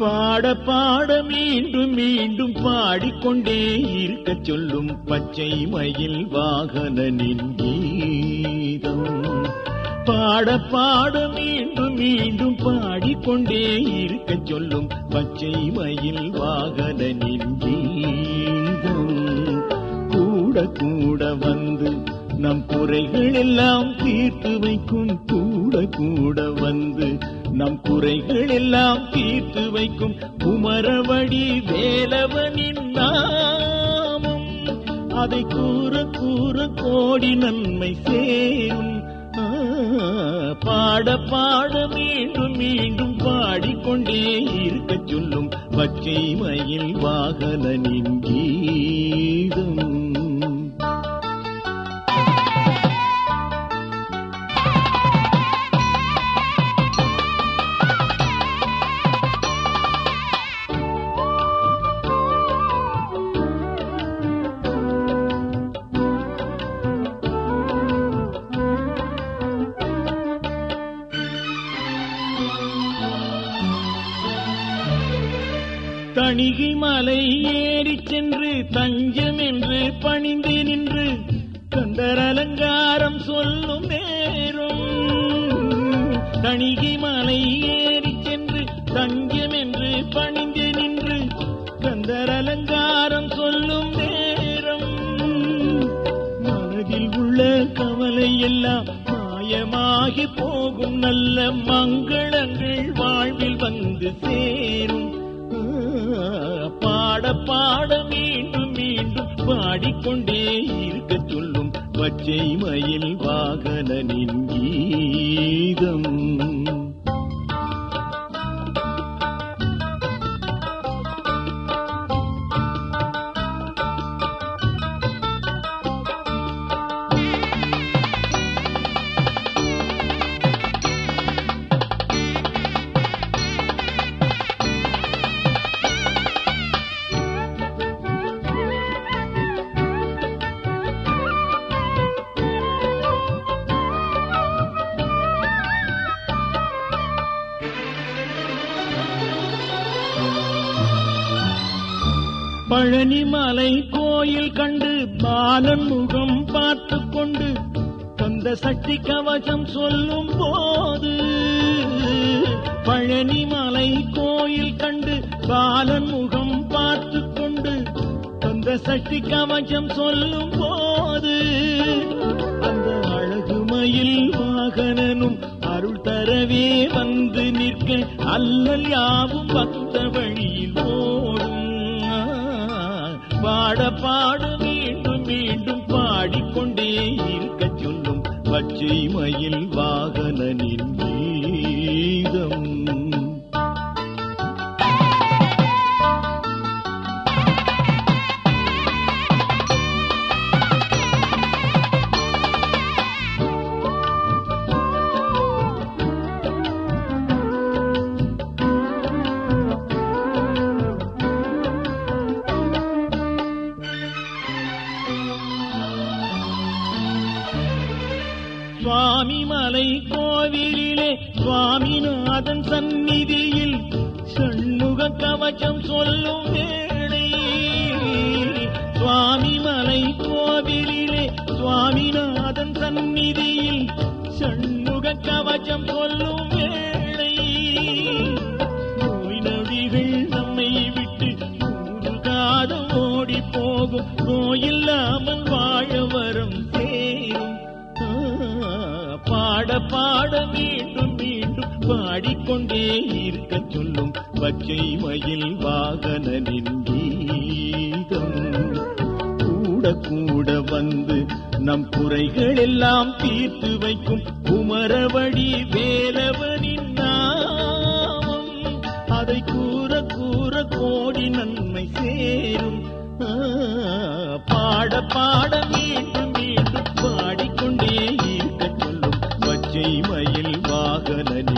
பாட பாட மீண்டும் மீண்டும் பாடிக்கொண்டே இருக்க சொல்லும் பச்சை மயில் வாகனனின் கீதம். பாட பாட மீண்டும் மீண்டும் பாடிக்கொண்டே இருக்க சொல்லும் பச்சை மயில் வாகனனின் கீதம். கூட கூட வந்து நம் குறைகள் எல்லாம் தீர்த்து வைக்கும் கூட கூட வந்து நம் குறைகள் எல்லாம் தீர்த்து வைக்கும் குமரவடி வேலவனின் நாமம். அதை கூற கூற கோடி நன்மை சேரும். பாட பாட மீண்டும் மீண்டும் பாடிக்கொண்டே இருக்கச் சொல்லும் பச்சை மயில் வாகனின் கீதம். தணிகை மலை ஏறி சென்று தஞ்சம் என்று பணிந்து நின்று கந்தர் அலங்காரம் சொல்லும் நேரும். தணிகை மலை ஏறி சென்று தஞ்சம் என்று பணிந்து நின்று கந்தர் அலங்காரம் சொல்லும் நேரம். மனதில் உள்ள கவலை எல்லாம் மாயமாகி போகும் நல்ல மங்களங்கள் வாழ்வில் வந்து சேரும். பாட பாட மீண்டும் மீண்டும் பாடிக்கொண்டே இருக்க சொல்லும் பச்சை மயில் வாகனனின் கீதம். பழனிமலை கோயில் கண்டு பாலன் முகம் பார்த்து கொண்டு கந்த சக்தி கவசம் சொல்லும் போது பழனிமலை கோயில் கண்டு பாலன் முகம் பார்த்து கொண்டு கந்த சக்தி கவசம் சொல்லும் போது அந்த அழகுமையில் வாகனனும் அருள் தரவே வந்து நிற்க அல்லல் யாவும் பக்த வழியில் போ பாட பாட மீண்டும் மீண்டும் பாடிக்கொண்டே இருக்க சொல்லும் பச்சை மயில் வாகனின் சுவாமி மலை கோவிலிலே சுவாமிநாதன் சந்நிதியில் சண்முக கவச்சம் சொல்லும் வேளை. சுவாமி மலை கோவிலிலே சுவாமிநாதன் சந்நிதியில் சண்முக கவச்சம் சொல்லும் பாட பாட மீண்டும் மீண்டும் பாடிக்கொண்டே இருக்க சொல்லும் பச்சை மயில் வாகனனின் கீதம். கூட கூட வந்து நம் குறைகள் எல்லாம் தீர்த்து வைக்கும் குமரவடி வேலவனின் நாமம். அதை கூற கூற கோடி நன்மை சேரும். பாட பாட மீண்டும் மயில் வாகன